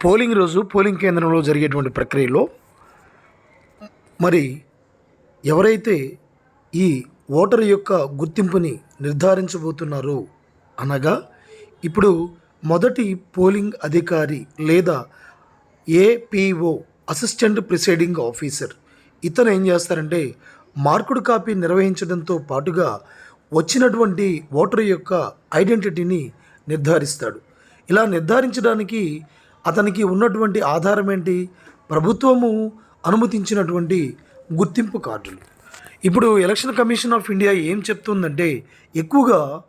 Polling రోజు polling కేంద్రంలో జరిగేటువంటి ప్రక్రియలో మరి ఎవరైతే ఈ ఓటర్ యొక్క గుర్తింపుని నిర్ధారించబోతున్నారో అనగా ఇప్పుడు మొదటి పోలింగ్ అధికారి లేదా ఏపీఓ అసిస్టెంట్ ప్రిసైడింగ్ ఆఫీసర్ ఇతను ఏం చేస్తారంటే మార్కుడు కాపీ నిర్వహించడంతో పాటుగా వచ్చినటువంటి ఓటర్ యొక్క ఐడెంటిటీని నిర్ధారిస్తాడు. ఇలా నిర్ధారించడానికి అతనికి ఉన్నటువంటి ఆధారం ఏంటి? ప్రభుత్వము అనుమతించినటువంటి గుర్తింపు కార్డులు. ఇప్పుడు ఎలక్షన్ కమిషన్ ఆఫ్ ఇండియా ఏం చెప్తుందంటే ఎక్కువగా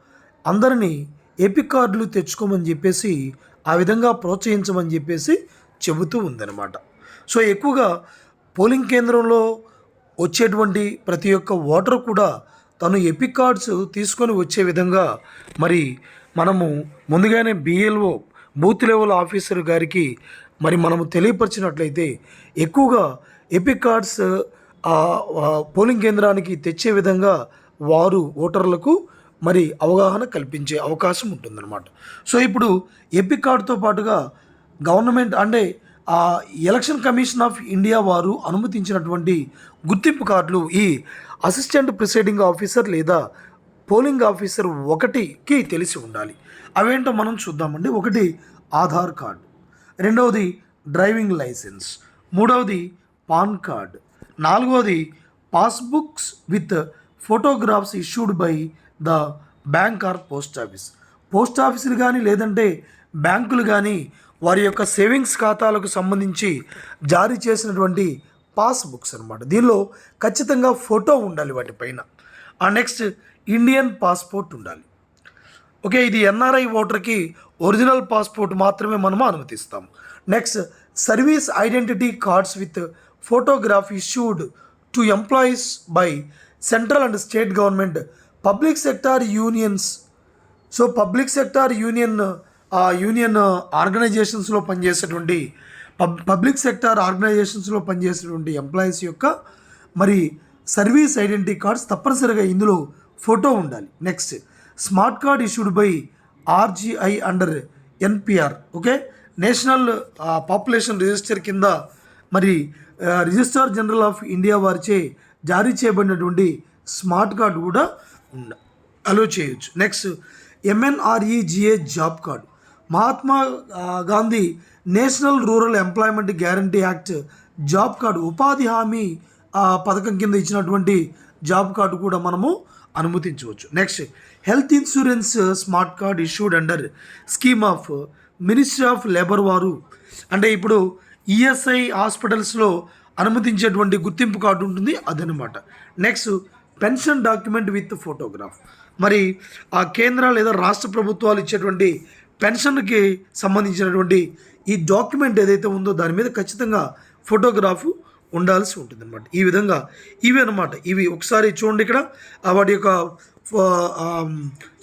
అందరినీ ఎపిక్ కార్డులు తెచ్చుకోమని చెప్పేసి ఆ విధంగా ప్రోత్సహించమని చెప్పేసి చెబుతూ ఉందన్నమాట. సో ఎక్కువగా పోలింగ్ కేంద్రంలో వచ్చేటువంటి ప్రతి ఒక్క ఓటర్ కూడా తను ఎపిక్ కార్డ్స్ తీసుకొని వచ్చే విధంగా మరి మనము ముందుగానే బిఎల్ఓ బూత్ లెవెల్ ఆఫీసర్ గారికి మరి మనము తెలియపరిచినట్లయితే ఎక్కువగా ఎపిక్ కార్డ్స్ పోలింగ్ కేంద్రానికి తెచ్చే విధంగా వారు ఓటర్లకు మరి అవగాహన కల్పించే అవకాశం ఉంటుందన్నమాట. సో ఇప్పుడు ఎపిక్ కార్డుతో పాటుగా గవర్నమెంట్ అంటే ఆ ఎలక్షన్ కమిషన్ ఆఫ్ ఇండియా వారు అనుమతించినటువంటి గుర్తింపు కార్డులు ఈ అసిస్టెంట్ ప్రిసైడింగ్ ఆఫీసర్ లేదా పోలింగ్ ఆఫీసర్ ఒకటికి తెలిసి ఉండాలి. అవేంటో మనం చూద్దామండి. ఒకటి ఆధార్ కార్డు రెండవది డ్రైవింగ్ లైసెన్స్ మూడవది పాన్ కార్డ్ నాలుగవది passbooks with photographs issued by the bank or post office. Post ఆఫీసులు కానీ లేదంటే బ్యాంకులు కానీ వారి యొక్క సేవింగ్స్ ఖాతాలకు సంబంధించి జారీ చేసినటువంటి పాస్బుక్స్ అనమాట దీనిలో ఖచ్చితంగా ఫోటో ఉండాలి వాటిపైన ఆ నెక్స్ట్ ఇండియన్ పాస్పోర్ట్ ఉండాలి. ఓకే ఇది ఎన్ఆర్ఐ ఓటర్కి ఒరిజినల్ పాస్పోర్ట్ మాత్రమే మనము అనుమతిస్తాం. Next service identity cards with photograph issued to employees by central and state government public sector unions. So public sector union ఆ యూనియన్ ఆర్గనైజేషన్స్లో పనిచేసేటువంటి పబ్ పబ్లిక్ సెక్టార్ ఆర్గనైజేషన్స్లో పనిచేసేటువంటి employees యొక్క మరి సర్వీస్ ఐడెంటిటీ కార్డ్స్ తప్పనిసరిగా ఇందులో ఫోటో ఉండాలి. Next smart card issued by RGI under NPR okay? National population register కింద మరి రిజిస్ట్రార్ జనరల్ ఆఫ్ ఇండియా వారిచే జారీ చేయబడినటువంటి స్మార్ట్ కార్డు కూడా ఉండ అలో చేయొచ్చు. Next MNREGA job card. Mahatma Gandhi national rural employment guarantee act job card ఉపాధి హామీ ఆ, పథకం కింద ఇచ్చినటువంటి జాబ్ కార్డు కూడా మనము అనుమతించవచ్చు. Next health insurance smart card issued under scheme of ministry of labour వారు. అంటే ఇప్పుడు ఈఎస్ఐ హాస్పిటల్స్లో అనుమతించేటువంటి గుర్తింపు కార్డు ఉంటుంది అదనమాట. Next pension document with photograph మరి ఆ కేంద్ర లేదా రాష్ట్ర ప్రభుత్వాలు ఇచ్చేటువంటి పెన్షన్కి సంబంధించినటువంటి ఈ డాక్యుమెంట్ ఏదైతే ఉందో దాని మీద ఖచ్చితంగా ఫోటోగ్రాఫ్ ఉండాల్సి ఉంటుంది అనమాట ఈ విధంగా ఇవి అనమాట ఇవి ఒకసారి చూడండి ఇక్కడ. వాటి యొక్క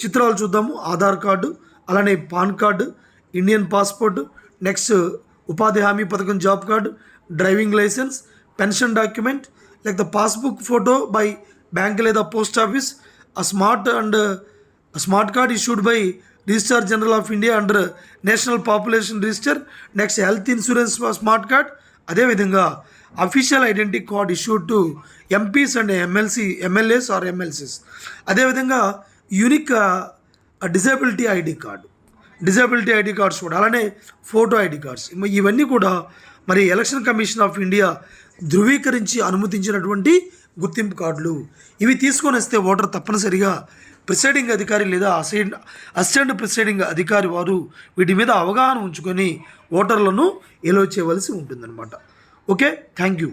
చిత్రాలు చూద్దాము. ఆధార్ కార్డు అలానే PAN card Indian passport next ఉపాధి హామీ పథకం job card driving licence pension document లేక పాస్బుక్ ఫోటో బై బ్యాంక్ లేదా పోస్ట్ ఆఫీస్ ఆ smart and smart card issued by registrar general of India under national population register next health insurance smart card అదేవిధంగా official identity card issued to MPs and MLC MLAs or MLCs అదేవిధంగా unique disability ID card disability ID cards కూడా అలానే photo ID cards ఇవన్నీ కూడా మరి election commission of India ధృవీకరించి అనుమతించినటువంటి గుర్తింపు కార్డులు. ఇవి తీసుకొని వస్తే ఓటర్ తప్పనిసరిగా ప్రిసైడింగ్ అధికారి లేదా అసైన్ అసిస్టెంట్ ప్రిసైడింగ్ అధికారి వారు వీటి మీద అవగాహన ఉంచుకొని ఓటర్లను ఎలో చేయవలసి ఉంటుందన్నమాట. ఓకే? Thank you